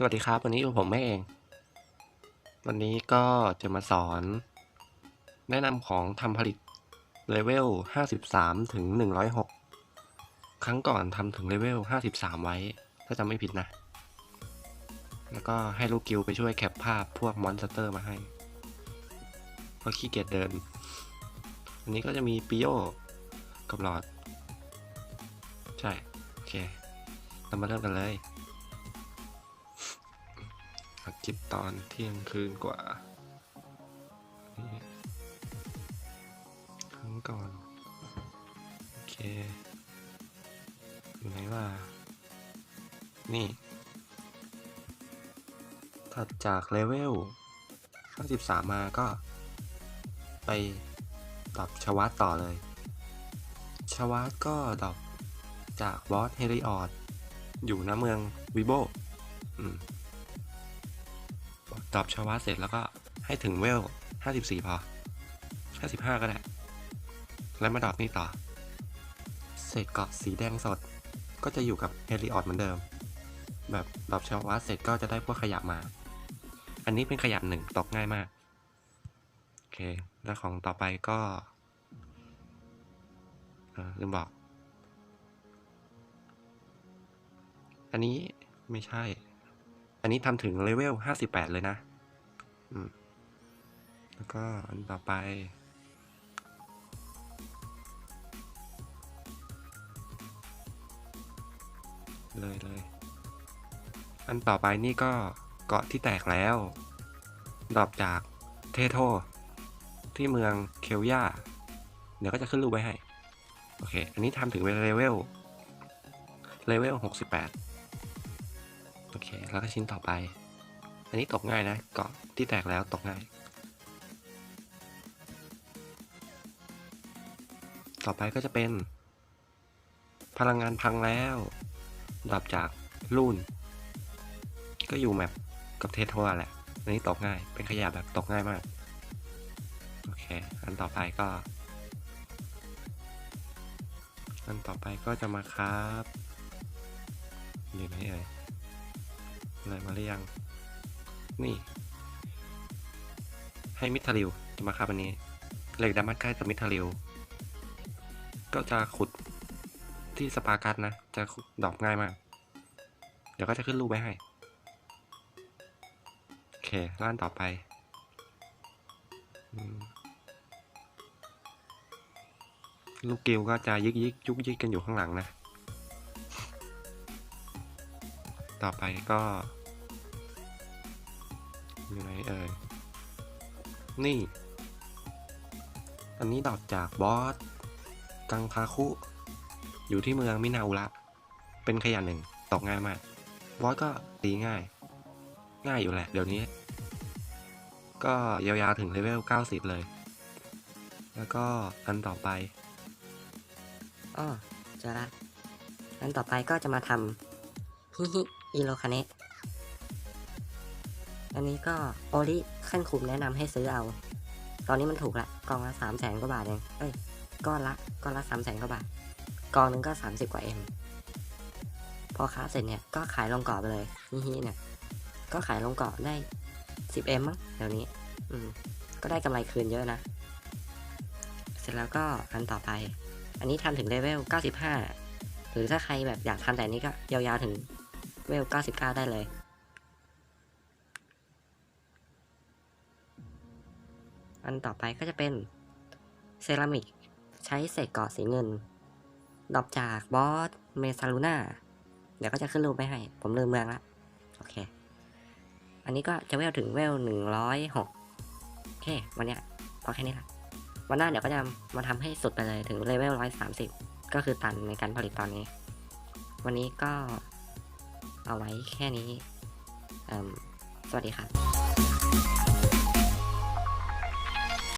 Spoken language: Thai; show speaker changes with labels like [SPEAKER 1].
[SPEAKER 1] สวัสดีครับ วันนี้อยู่ผมแม่เอง วันนี้ก็จะมาสอน แนะนำของทำผลิตเลเวล 53 ถึง 106 ครั้งก่อนทำถึงเลเวล 53 ไว้ ถ้าจำไม่ผิดนะ แล้วก็ให้ลูกกิวไปช่วยแคปภาพพวกมอนสเตอร์มาให้ เพราะขี้เกียจเดิน อันนี้ก็จะมีปิโยกับหลอด ใช่ โอเคเรามาเริ่มกันเลย ลิปตอนเที่ยงคืนกว่านี่ครั้งก่อน โอเค อยู่ไหนว่า นี่ ถัดจากเลเวล53มาก็ ไปดรอปชวัตต่อเลย ชวัตก็ดรอปจากบอสเฮริออดอยู่ณเมืองวิโบอืม ตอบชาวะเสร็จแล้วก็ให้ถึงเวล 54 พอ 55 ก็ได้ แล้วมาดรอปนี่ต่อ เศษเกาะสีแดงสด ก็จะอยู่กับเฮลิออดเหมือนเดิม แบบดรอปชาวะเสร็จก็จะได้พวกขยับมา อันนี้เป็นขยับหนึ่งตกง่ายมาก โอเค แล้วของต่อไปก็ลืมบอก อันนี้ไม่ใช่ นนี้ทำถึงเลเวล58เลยนะ อืม แล้วก็อันต่อไป เลยเลย อันต่อไปนี่ก็เกาะที่แตกแล้ว ดรอปจากเทโท ที่เมืองเคลยาเดี๋ยวก็จะขึ้นรูปไว้ให้ โอเค อันนี้ทำถึงเลเวลเลเวล68 โอเค แล้วก็ชิ้นต่อไป อันนี้ตกง่ายนะ เกาะที่แตกแล้วตกง่าย ต่อไปก็จะเป็น พลังงานพังแล้วดับจากรุ่น ก็อยู่แมปกับเทสโทรแหละ อันนี้ตกง่าย เป็นขยะแบบตกง่ายมาก โอเค อันต่อไปก็ อันต่อไปก็จะมาครับอยู่ไหนเอ่ย อะไรมาหรือยัง นี่ ให้มิทาริวจะมาครับอันนี้ เหล็กดามัดใกล้กับมิทาริวก็จะขุดที่สปากัสนะ จะดอกง่ายมาก เดี๋ยวก็จะขึ้นรูปไว้ให้ โอเคล้านต่อไปลูกกิวก็จะยึกยิกยุกยิกกันอยู่ข้างหลังนะ ต่อไปก็อยู่ไหนเอ่ย นี่ อันนี้ดอกจากบอส กังคาคุ อยู่ที่เมืองมินาอุระ เป็นขยันหนึ่ง ตกง่ายมาก บอสก็ตีง่าย ง่ายอยู่แหละ เดี๋ยวนี้ ก็ยาวๆถึงเลเวล 90 เลย แล้วก็อันต่อไป
[SPEAKER 2] อ้อเจอละอันต่อไปก็จะมาทำฮิฮิ อิโรคาเนะอันนี้ก็โอริขั้นคุมแนะนำให้ซื้อเอา ตอนนี้มันถูกละกองละสามแสนกว่าบาทเองเอ้ยก้อนละก้อนละสามแสนกว่าบาทกองหนึงก็สามสิบกว่าเอ็มพอค้าเสร็จเนี่ยก็ขายลงเกาะไปเลยฮิฮิเนี่ย ก็ขายลงเกาะได้สิบเอ็มมั้งเดี๋ยวนี้ อืม ก็ได้กำไรคืนเยอะนะ เสร็จแล้วก็อันต่อไป อันนี้ทำถึงเลเวล95หรือถ้าใครแบบอยากทำแต่นี้ก็ยาวๆถึง เลเวล 99 ได้เลยอันต่อไปก็จะเป็นเซรามิกใช้เศษกาะสีเงิน ดอปจากบอสเมซาลูน่าเดี๋ยวก็จะขึ้นรูปไปให้ ผมลืมเมืองละโอเค อันนี้ก็จะเวลถึงเวล106โอเค วันเนี้ยพอแค่นี้ละวันหน้าเดี๋ยวก็จะมาทำให้สุดไปเลยถึงเลเวล130ก็คือตันในการผลิตตอนนี้ วันนี้ก็ เอาไว้แค่นี้ สวัสดีครับ